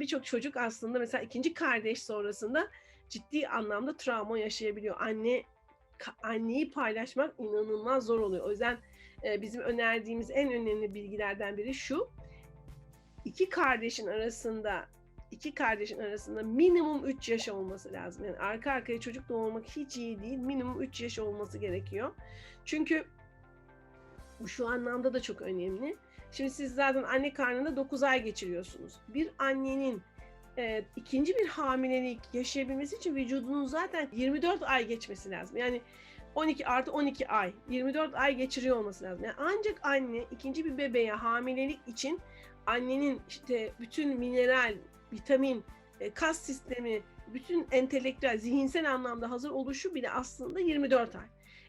birçok çocuk aslında mesela ikinci kardeş sonrasında ciddi anlamda travma yaşayabiliyor. Anne anneyi paylaşmak inanılmaz zor oluyor. O yüzden e, bizim önerdiğimiz en önemli bilgilerden biri şu. iki kardeşin arasında iki kardeşin arasında minimum 3 yaş olması lazım. Yani arka arkaya çocuk doğurmak hiç iyi değil. Minimum 3 yaş olması gerekiyor. Çünkü bu şu anlamda da çok önemli. Şimdi siz zaten anne karnında 9 ay geçiriyorsunuz. Bir annenin e, ikinci bir hamilelik yaşayabilmesi için vücudunun zaten 24 ay geçmesi lazım. Yani 12 artı 12 ay, 24 ay geçiriyor olması lazım. Yani ancak anne ikinci bir bebeğe hamilelik için annenin işte bütün mineral, vitamin, e, kas sistemi, bütün entelektüel, zihinsel anlamda hazır oluşu bile aslında 24 ay.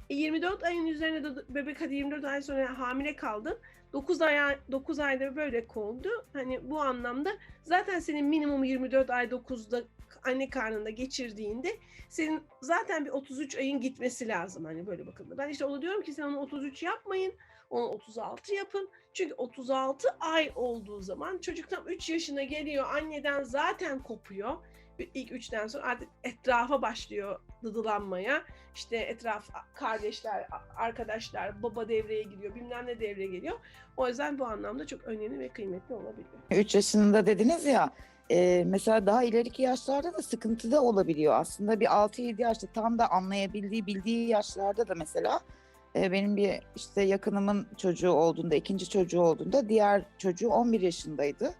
E 24 ayın üzerine de bebek hadi 24 ay sonra hamile kaldın. 9 ay 9 ayda böyle oldu. Hani bu anlamda zaten senin minimum 24 ay 9'da anne karnında geçirdiğinde senin zaten bir 33 ayın gitmesi lazım hani böyle bakıldığında. Ben işte ona diyorum ki sen onu 33 yapmayın. Onu 36 yapın. Çünkü 36 ay olduğu zaman çocuk tam 3 yaşına geliyor. Anneden zaten kopuyor. İlk 3'ten sonra artık etrafa başlıyor dıdılanmaya. İşte etraf kardeşler, arkadaşlar, baba devreye giriyor, bilmem ne devreye geliyor. O yüzden bu anlamda çok önemli ve kıymetli olabiliyor. 3 yaşında dediniz ya e, mesela daha ileriki yaşlarda da sıkıntı da olabiliyor. Aslında bir 6-7 yaşta tam da anlayabildiği bildiği yaşlarda da mesela e, benim bir işte yakınımın çocuğu olduğunda ikinci çocuğu olduğunda diğer çocuğu 11 yaşındaydı.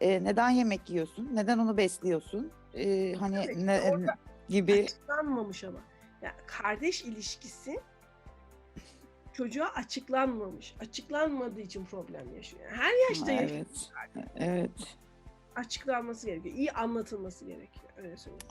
E, neden yemek yiyorsun? Neden onu besliyorsun? E, hani Evet, ne, orada- gibi Açıklanmamış ama. Ya kardeş ilişkisi çocuğa açıklanmamış. Açıklanmadığı için problem yaşıyor. Yani her yaşta yaşıyor. evet. Evet. açıklanması gerekiyor. İyi anlatılması gerekiyor. Öyle söyleyeyim.